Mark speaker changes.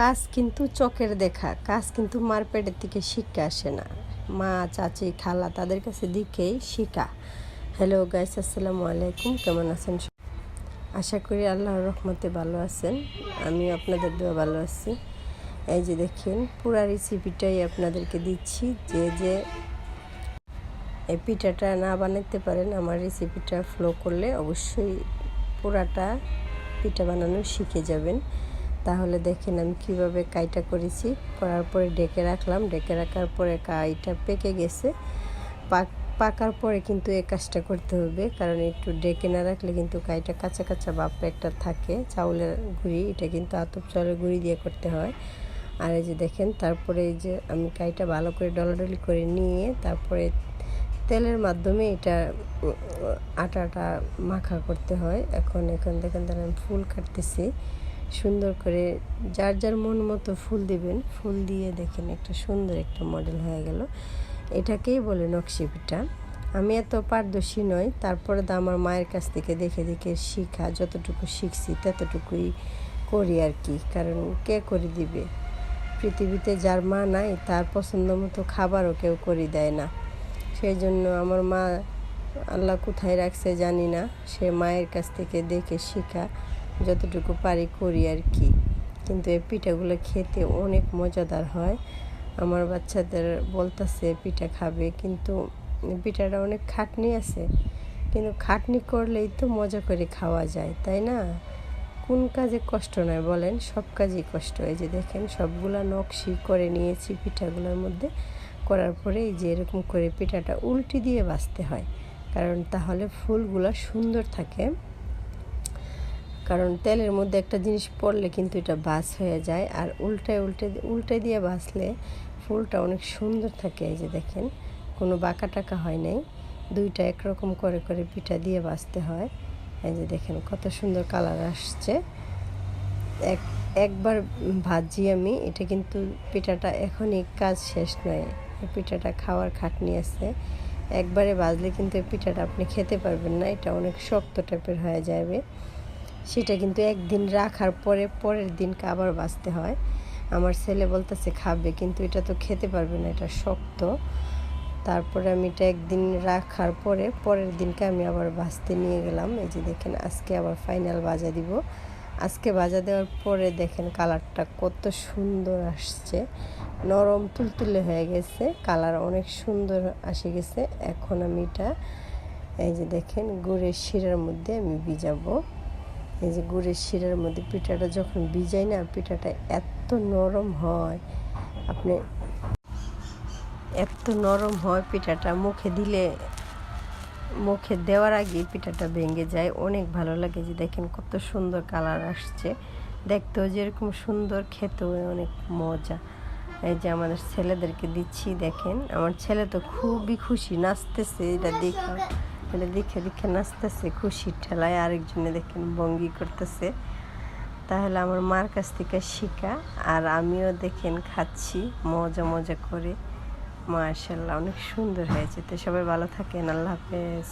Speaker 1: কাজ কিন্তু চকের দেখা, কাজ কিন্তু মার পেটের থেকে শিক্ষা আসে না। মা, চাচি, খালা তাদের কাছে দিকেই শিখা হ্যালো গাইস আসসালামু আলাইকুম, কেমন আছেন? আশা করি আল্লাহর রহমতে ভালো আছেন আমি আপনাদের দোয়া ভালো আছি। এই যে দেখেন, পুরা রেসিপিটাই আপনাদেরকে দিচ্ছি, যে যে এই পিঠাটা না বানাতে পারেন, আমার রেসিপিটা ফলো করলে অবশ্যই পুরাটা পিঠা বানানো শিখে যাবেন। তাহলে দেখেন আমি কীভাবে কাইটা করেছি। করার পরে ডেকে রাখলাম। ডেকে রাখার পরে কাইটা পেকে গেছে। পাক, পাকার পরে কিন্তু এই কাজটা করতে হবে। কারণ একটু ডেকে না রাখলে কিন্তু কাইটা কাঁচা কাঁচা বাপ একটা থাকে। চাউলের গুঁড়ি, এটা কিন্তু আতপ চাউলের গুঁড়ি দিয়ে করতে হয়। আর এই যে দেখেন, তারপরে এই যে আমি কাইটা ভালো করে ডলাডলি করে নিয়ে তারপরে তেলের মাধ্যমে এটা আটাটা মাখা করতে হয়। এখন এখন দেখেন তাহলে আমি ফুল কাটতেছি। সুন্দর করে যার যার মন মতো ফুল দিবেন, ফুল দিয়ে দেখেন একটা সুন্দর একটা মডেল হয়ে গেল। এটাকেই বলে নকশি পিঠা আমি এত পারদর্শী নই, তারপরে তো আমার মায়ের কাছ থেকে দেখে দেখে শিখা, যতটুকু শিখছি ততটুকুই করি আর কি। কারণ কে করে দিবে? পৃথিবীতে যার মা নাই, তার পছন্দ মতো খাবারও কেউ করে দেয় না। সেই জন্য আমার মা আল্লাহ কোথায় রাখছে জানি না। সে মায়ের কাছ থেকে দেখে শেখা। যতটুকু পারি করি আর কি। কিন্তু এই পিঠাগুলো খেতে অনেক মজাদার হয়। আমার বাচ্চাদের বলতেছে, পিঠা খাবে। কিন্তু পিঠাটা অনেক খাটনি আছে। কিন্তু খাটনি করলেই তো মজা করে খাওয়া যায়, তাই না? কোন কাজে কষ্ট নয়, বলেন? সব কাজেই কষ্ট। এই যে দেখেন, সবগুলা নকশি করে নিয়েছি পিঠাগুলোর মধ্যে। করার পরে এই যে এরকম করে পিঠাটা উল্টি দিয়ে বাঁচতে হয়। কারণ তাহলে ফুলগুলো সুন্দর থাকে। কারণ তেলের মধ্যে একটা জিনিস পড়লে কিন্তু এটা বাস হয়ে যায়। আর উল্টায় উল্টে উল্টে দিয়ে বাছলে ফুলটা অনেক সুন্দর থাকে এই যে দেখেন, কোনো বাঁকা টাকা হয় নাই। দুইটা একরকম করে করে পিঠা দিয়ে বাছতে হয়। এই যে দেখেন কত সুন্দর কালার আসছে। এক, একবার ভাজি আমি, এটা কিন্তু পিঠাটা এখনই কাজ শেষ নয় পিঠাটা খাওয়ার খাটনি আছে। একবারে বাজলে কিন্তু পিঠাটা আপনি খেতে পারবেন না, এটা অনেক শক্ত টাইপের হয়ে যাবে। সেটা কিন্তু একদিন রাখার পরে পরের দিনকে আবার বাঁচতে হয়। আমার ছেলে বলতেছে, খাবে। কিন্তু এটা তো খেতে পারবে না, এটা শক্ত। তারপরে আমি এটা একদিন রাখার পরে পরের দিনকে আমি আবার বাঁচতে নিয়ে গেলাম। এই যে দেখেন, আজকে আবার ফাইনাল বাজা দিব। আজকে বাজা দেওয়ার পরে দেখেন কালারটা কত সুন্দর আসছে। নরম তুলতুলে হয়ে গেছে কালার অনেক সুন্দর আসে গেছে। এখন আমি এটা, এই যে দেখেন, গুড়ের শিরার মধ্যে আমি ভিজাবো। এই যে গুড়ের শিরার মধ্যে পিঠাটা যখন ভিজাই না, পিঠাটা এত নরম হয়। আপনি এত নরম হয় পিঠাটা, মুখে দিলে, মুখে দেওয়ার আগে পিঠাটা ভেঙে যায়। অনেক ভালো লাগে যে দেখেন কত সুন্দর কালার আসছে। দেখতেও যেরকম সুন্দর, খেতেও অনেক মজা। এই যে আমাদের ছেলেদেরকে দিচ্ছি, দেখেন। আমার ছেলে তো খুবই খুশি, নাচতেছে এটা দেখা। এটা দেখে দেখে নাচতেছে খুশির ঠেলায় আরেকজনে দেখেন বঙ্গি করতেছে। তাহলে আমার মার কাছ থেকে শিখা, আর আমিও দেখেন খাচ্ছি, মজা মজা করে। মাশাল্লাহ অনেক সুন্দর হয়েছে। তো সবাই ভালো থাকেন, আল্লাহ হাফেজ।